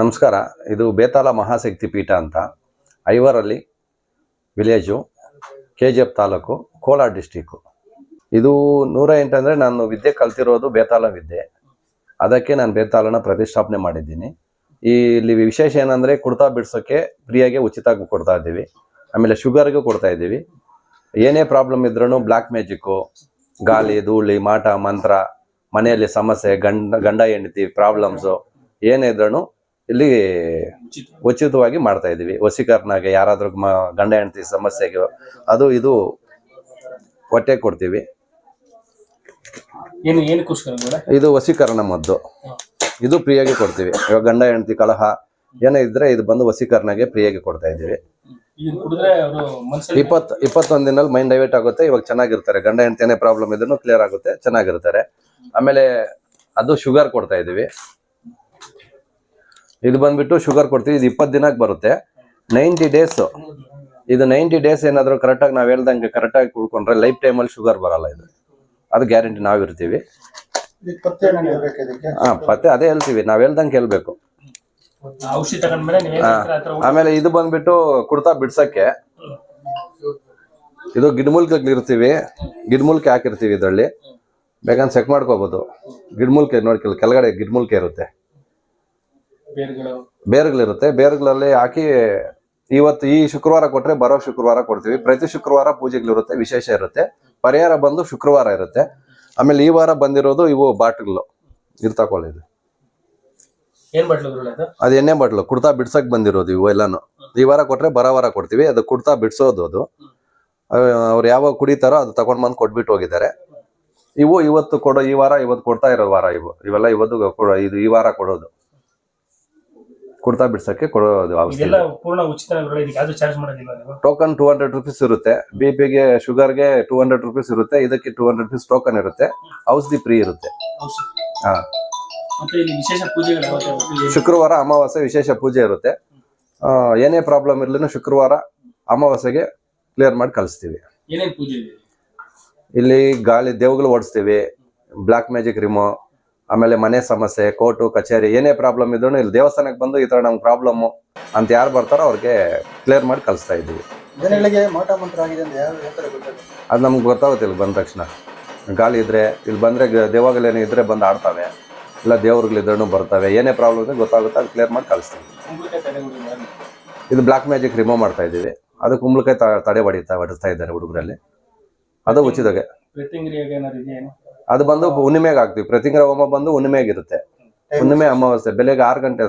ನಮಸ್ಕಾರ. ಇದು ಬೇತಾಳ ಮಹಾಶಕ್ತಿ ಪೀಠ ಅಂತ. ಐವರಲ್ಲಿ village K G F taluk, Kolar district. ಇದು ನೂರ ಎಂಟಂದರೆ ನಾನು ವಿದ್ಯೆ ಕಲ್ತಿರೋದು ಬೇತಾಲ ವಿದ್ಯೆ. ಅದಕ್ಕೆ ನಾನು ಬೇತಾಳನ ಪ್ರತಿಷ್ಠಾಪನೆ ಮಾಡಿದ್ದೀನಿ. ಇಲ್ಲಿ ವಿಶೇಷ ಏನಂದರೆ ಕುಡ್ತಾ ಬಿಡ್ಸೋಕ್ಕೆ ಫ್ರೀಯಾಗಿ ಉಚಿತ ಕೊಡ್ತಾ ಇದ್ದೀವಿ. ಆಮೇಲೆ ಶುಗರ್ಗೂ ಕೊಡ್ತಾ ಇದ್ದೀವಿ. ಏನೇ ಪ್ರಾಬ್ಲಮ್ ಇದ್ರೂ ಬ್ಲ್ಯಾಕ್ ಮ್ಯಾಜಿಕ್ಕು ಗಾಲಿ ಧೂಳಿ, ಮಾಟ, ಮಂತ್ರ, ಮನೆಯಲ್ಲಿ ಸಮಸ್ಯೆ, ಗಂಡ ಗಂಡ ಹೆಂಡತಿ, ಪ್ರಾಬ್ಲಮ್ಸು, ಏನೇ ಇದ್ರೂ ಇಲ್ಲಿ ಉಚಿತವಾಗಿ ಮಾಡ್ತಾ ಇದ್ದೀವಿ. ವಸೀಕರಣಗೆ ಯಾರಾದ್ರೂ ಗಂಡ ಹೆಂಡತಿ ಸಮಸ್ಯೆಗೆ ಅದು ಇದು ಹೊಟ್ಟೆ ಕೊಡ್ತೀವಿ. ಏನು ಏನಕ್ಕೋಸ್ಕರ ಇದು ವಸೀಕರಣ ಮದ್ದು. ಇದು ಫ್ರೀಯಾಗಿ ಕೊಡ್ತೀವಿ. ಇವಾಗ ಗಂಡ ಹೆಂಡತಿ ಕಲಹ ಏನೇ ಇದ್ರೆ ಇದು ಬಂದು ವಸೀಕರಣಗೆ ಫ್ರೀಯಾಗಿ ಕೊಡ್ತಾ ಮನ್ಸಲ್ಲಿ ಇಪ್ಪತ್ ಇಪ್ಪತ್ತೊಂದು ದಿನಲ್ಲಿ ಮೈಂಡ್ ಡೈವರ್ಟ್ ಆಗುತ್ತೆ. ಇವಾಗ ಚೆನ್ನಾಗಿರ್ತಾರೆ. ಗಂಡ ಹೆಂಡತಿ ಏನೇ ಪ್ರಾಬ್ಲಮ್ ಇದ್ರೂ ಕ್ಲಿಯರ್ ಆಗುತ್ತೆ ಚೆನ್ನಾಗಿರ್ತಾರೆ. ಆಮೇಲೆ ಅದು ಶುಗರ್ ಕೊಡ್ತಾ ಇದೀವಿ ಇದು ಬಂದ್ಬಿಟ್ಟು ಶುಗರ್ ಕೊಡ್ತೀವಿ ಇದು ಇಪ್ಪತ್ತು ದಿನಕ್ಕೆ ಬರುತ್ತೆ. ನೈಂಟಿ ಡೇಸ್ ಇದು ನೈಂಟಿ ಡೇಸ್ ಏನಾದರೂ ಕರೆಕ್ಟಾಗಿ ನಾವು ಹೇಳ್ದಂಗೆ ಕರೆಕ್ಟಾಗಿ ಕುಡ್ಕೊಂಡ್ರೆ ಲೈಫ್ ಟೈಮಲ್ಲಿ ಶುಗರ್ ಬರಲ್ಲ ಇದು. ಅದು ಗ್ಯಾರಂಟಿ ನಾವಿರ್ತೀವಿ ಹಾಂ ಪತ್ತೆ ಅದೇ ಹೇಳ್ತೀವಿ ನಾವು ಹೇಳ್ದಂಗೆ ಆ ಆಮೇಲೆ ಇದು ಬಂದ್ಬಿಟ್ಟು ಕುಡ್ತಾ ಬಿಡ್ಸಕ್ಕೆ. ಇದು ಗಿಡ್ಮೂಲ್ಕಲ್ಲಿ ಇರ್ತೀವಿ ಗಿಡ್ಮೂಲ್ಕೆ ಹಾಕಿರ್ತೀವಿ ಇದರಲ್ಲಿ. ಬೇಕಂದ್ರೆ ಚೆಕ್ ಮಾಡ್ಕೋಬೋದು. ಗಿಡ್ಮೂಲ್ಕೆ ನೋಡಿ ಕೆಲ- ಕೆಳಗಡೆ ಗಿಡ್ಮೂಲ್ಕೆ ಇರುತ್ತೆ. ಬೇರುಗಳಿರುತ್ತೆ. ಬೇರುಗಳಲ್ಲಿ ಹಾಕಿ ಇವತ್ತು ಈ ಶುಕ್ರವಾರ ಕೊಟ್ರೆ ಬರೋ ಶುಕ್ರವಾರ ಕೊಡ್ತೀವಿ. ಪ್ರತಿ ಶುಕ್ರವಾರ ಪೂಜೆಗಳಿರುತ್ತೆ ವಿಶೇಷ ಇರುತ್ತೆ. ಪರಿಹಾರ ಬಂದು ಶುಕ್ರವಾರ ಇರುತ್ತೆ. ಆಮೇಲೆ ಈ ವಾರ ಬಂದಿರೋದು ಇವು ಬಾಟ್ಗಳು ಇದು ಗುರುಗಳೇ ಅದು? ಅದು ಎಣ್ಣೆ ಬಾಟ್ಲು. ಕುಡ್ತಾ ಬಿಡ್ಸಕ್ ಬಂದಿರೋದು ಇವು ಎಲ್ಲಾನು. ಈ ವಾರ ಕೊಟ್ರೆ ಬರೋ ವಾರ ಕೊಡ್ತೀವಿ. ಅದು ಕುಡ್ತಾ ಬಿಡ್ಸೋದು ಅದು. ಅವ್ರು ಯಾವಾಗ ಕುಡಿತಾರೋ ಅದು ತಗೊಂಡ್ ಬಂದು ಕೊಟ್ಬಿಟ್ಟು ಹೋಗಿದ್ದಾರೆ. ಇವು ಇವತ್ತು ಕೊಡೋ ಈ ವಾರ ಇವತ್ತು ಕೊಡ್ತಾ ಇರೋ ವಾರ ಇವು. ಇವೆಲ್ಲ ಇವತ್ತು ಇದು ಈ ವಾರ ಕೊಡೋದು. ಕುಡ್ತಾ ಬಿಡ್ಸಕ್ಕೆ ಕೊಡೋದು ಔಷಧಿ ಇದೆಲ್ಲ ಪೂರ್ಣ ಉಚಿತ ಗುರುಗಳೇ ಇದಕ್ಕೆ ಯಾವ್ದು ಚಾರ್ಜ್ ಮಾಡೋದಿಲ್ಲ ನೀವು? ಟೋಕನ್ ಟೂ ಹಂಡ್ರೆಡ್ ರುಪೀಸ್ ಇರುತ್ತೆ. ಬಿ ಪಿಗೆ ಶುಗರ್ಗೆ ಟೂ ಹಂಡ್ರೆಡ್ ರುಪೀಸ್ ಇರುತ್ತೆ. ಇದಕ್ಕೆ ಟೂ ಹಂಡ್ರೆಡ್ ರುಪೀಸ್ ಟೋಕನ್ ಇರುತ್ತೆ. ಔಷಧಿ ಫ್ರೀ ಇರುತ್ತೆ. ಔಷಧಿ ಹಾ. ಮತ್ತೆ ಇಲ್ಲಿ ವಿಶೇಷ ಪೂಜೆಗಳು ಯಾವತ್ತು ಯಾವತ್ತು ಏನು? ಶುಕ್ರವಾರ ಅಮಾವಾಸ್ಯೆ ವಿಶೇಷ ಪೂಜೆ ಇರುತ್ತೆ. ಆ, ಏನೇ ಪ್ರಾಬ್ಲಮ್ ಇರ್ಲಿನೂ ಶುಕ್ರವಾರ ಅಮಾವಾಸ್ಯೆಗೆ ಕ್ಲಿಯರ್ ಮಾಡಿ ಕಳಿಸ್ತೀವಿ. ಏನೇನ್ ಪೂಜೆ ಇದೆ? ಇಲ್ಲಿ ಗಾಳಿ ದೇವ್ಗಳು ಓಡಿಸ್ತೀವಿ. ಬ್ಲ್ಯಾಕ್ ಮ್ಯಾಜಿಕ್ ರಿಮೋ ಆಮೇಲೆ ಮನೆ ಸಮಸ್ಯೆ ಕೋರ್ಟು ಕಚೇರಿ ಏನೇ ಪ್ರಾಬ್ಲಮ್ ಇದ್ರು ಇಲ್ಲಿ ದೇವಸ್ಥಾನಕ್ಕೆ ಬಂದು ಈ ಥರ ನಮ್ಗೆ ಪ್ರಾಬ್ಲಮ್ಮು ಅಂತ ಯಾರು ಬರ್ತಾರೋ ಅವ್ರಿಗೆ ಕ್ಲಿಯರ್ ಮಾಡಿ ಕಲಿಸ್ತಾ ಇದ್ದೀವಿ. ಜನಗಳಿಗೆ ಮಾಟ ಮಂತ್ರ ಆಗಿದೆ ಅದು ನಮ್ಗೆ ಗೊತ್ತಾಗುತ್ತೆ ಇಲ್ಲಿ ಬಂದ ತಕ್ಷಣ. ಗಾಳಿ ಇದ್ರೆ ಇಲ್ಲಿ ಬಂದರೆ ದೇವಾಗಲೇನೇ ಇದ್ರೆ ಬಂದು ಆಡ್ತಾವೆ. ಇಲ್ಲ ದೇವ್ರುಗಳಿದ್ರೂ ಬರ್ತವೆ. ಏನೇ ಪ್ರಾಬ್ಲಮ್ ಇದ್ರೆ ಗೊತ್ತಾಗುತ್ತೆ ಅದು ಕ್ಲಿಯರ್ ಮಾಡಿ ಕಳಿಸ್ತೀವಿ. ಇದು ಬ್ಲ್ಯಾಕ್ ಮ್ಯಾಜಿಕ್ ರಿಮೂವ್ ಮಾಡ್ತಾ ಇದ್ದೀವಿ. ಅದು ಕುಂಬಳಕಾಯಿ ತಡೆ ಹೊಡಿತಾ ಹೊಡಿಸ್ತಾ ಇದ್ದಾರೆ ಹುಡುಗರಲ್ಲಿ. ಅದು ಉಚಿತಗೆ ಅದು ಬಂದು ಹುಣ್ಣಿಮೆಗೆ ಹಾಕ್ತೀವಿ. ಪ್ರತಿಂಗ್ರ ಹೋಮ ಬಂದು ಹುಣ್ಣಿಮೆಗೆ ಇರುತ್ತೆ. ಹುಣ್ಣಿಮೆ ಅಮಾವಾಸ್ಯೆ ಬೆಳಗ್ಗೆ ಆರು ಗಂಟೆ